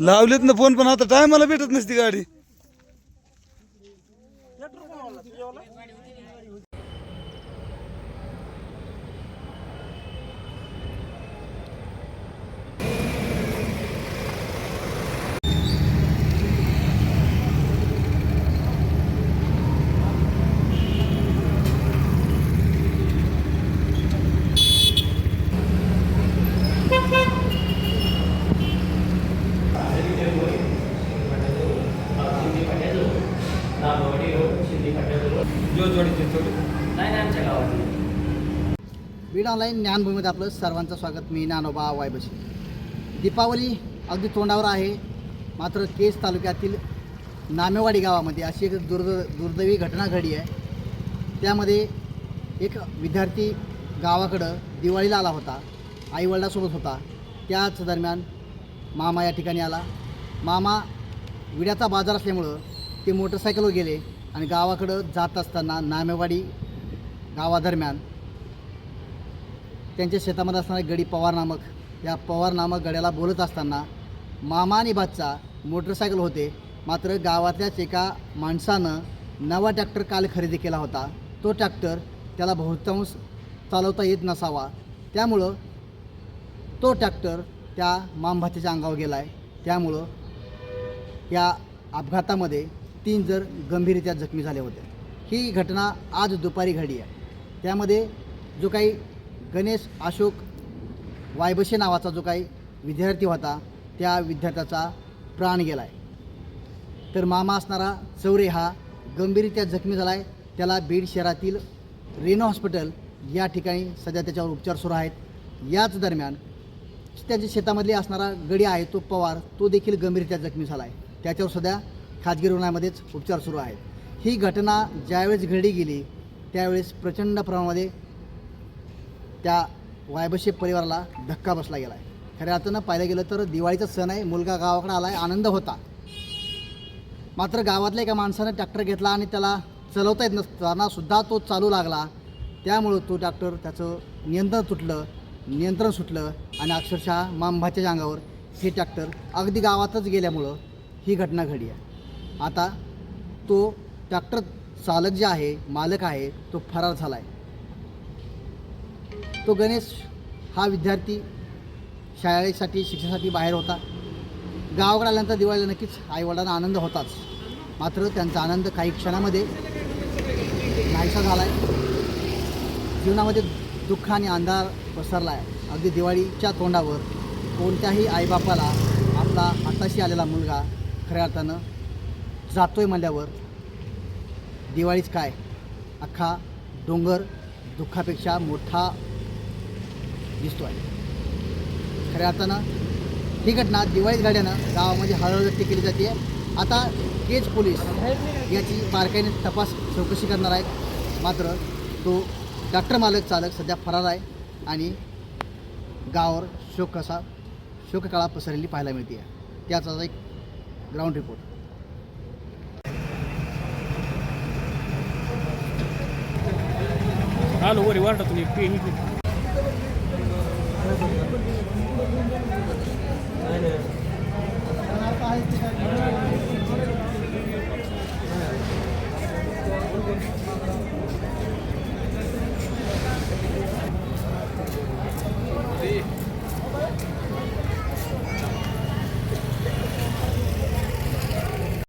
लावलेत ना फोन पण आता टायमाला भेटत नसती गाडी. बीड ऑनलाईन ज्ञानभूमीमध्ये आपलं सर्वांचं स्वागत. मी नानोबा वायबशी. दीपावली अगदी तोंडावर आहे. मात्र केस तालुक्यातील नामेवाडी गावामध्ये अशी एक दुर्द दुर्दैवी घटना घडली आहे. त्यामध्ये एक विद्यार्थी गावाकडं दिवाळीला आला होता. आईवडिलासोबत होता. त्याच दरम्यान मामा या ठिकाणी आला. मामा विड्याचा बाजार असल्यामुळं ते मोटरसायकलवर गेले आणि गावाकडं जात असताना नामेवाडी गावादरम्यान त्यांच्या शेतामध्ये असणारे गडी पवार नामक या पवार नामक गड्याला बोलत असताना मामा आणि बादचा मोटरसायकल होते. मात्र गावातल्याच एका माणसानं नवा ट्रॅक्टर काल खरेदी केला होता. तो ट्रॅक्टर त्याला बहुतांश चालवता येत नसावा. त्यामुळं तो ट्रॅक्टर त्या मामभातीच्या अंगावर गेला आहे त्यामुळं या अपघातामध्ये तीन जर गंभीररित्या जखमी झाले होते. ही घटना आज दुपारी घडली आहे. त्यामध्ये जो काही गणेश अशोक वायबशे नावाचा जो काही विद्यार्थी होता त्या विद्यार्थ्याचा प्राण गेला आहे तर मामा असणारा चौरे हा गंभीररित्या जखमी झाला आहे त्याला बीड शहरातील रेनो हॉस्पिटल या ठिकाणी सध्या त्याच्यावर उपचार सुरू आहेत. याच दरम्यान त्याच्या शेतामधली असणारा गडी आहे तो पवार तो देखील गंभीररित्या जखमी झाला आहे त्याच्यावर सध्या खाजगी रुग्णालयामध्येच उपचार सुरू आहेत. ही घटना ज्यावेळेस घडी गेली त्यावेळेस प्रचंड प्रमाणामध्ये त्या वायबशे परिवाराला धक्का बसला गेला आहे खऱ्या अर्थानं पाहिलं गेलं तर दिवाळीचा सण आहे मुलगा गावाकडे आला आहे आनंद होता. मात्र गावातल्या एका माणसानं ट्रॅक्टर घेतला आणि त्याला चालवता येत नसताना सुद्धा तो चालू लागला. त्यामुळं तो ट्रॅक्टर त्याचं नियंत्रण तुटलं नियंत्रण सुटलं आणि अक्षरशः मांभाच्या अंगावर हे ट्रॅक्टर अगदी गावातच गेल्यामुळं ही घटना घडली आहे. आता तो ट्रॅक्टर चालक जे आहे मालक आहे तो फरार झाला आहे तो गणेश हा विद्यार्थी शाळेसाठी शिक्षणासाठी बाहेर होता. गावाकडे आल्यानंतर दिवाळीला नक्कीच आईवडिलांना आनंद होताच. मात्र त्यांचा आनंद काही क्षणामध्ये नाहीसा झाला आहे जीवनामध्ये दुःख आणि अंधार पसरला आहे अगदी दिवाळीच्या तोंडावर कोणत्याही आईबापाला आपला हाताशी आलेला मुलगा खऱ्या अर्थानं जातोय म्हणल्यावर दिवाळीच काय? अख्खा डोंगर दुःखापेक्षा मोठा दिसतो आहे. खऱ्या अर्थानं ही घटना दिवाळीत गाड्यानं गावामध्ये हळहळ व्यक्त केली जाते. आता केज पोलीस याची बारकाईने तपास चौकशी करणार आहेत. मात्र तो डॉक्टर मालक चालक सध्या फरार आहे आणि गावावर शोक कसा शोककाळा पसरलेली पाहायला मिळते. आहे त्याचा एक ग्राउंड रिपोर्ट आलो वरी वाटत तुम्ही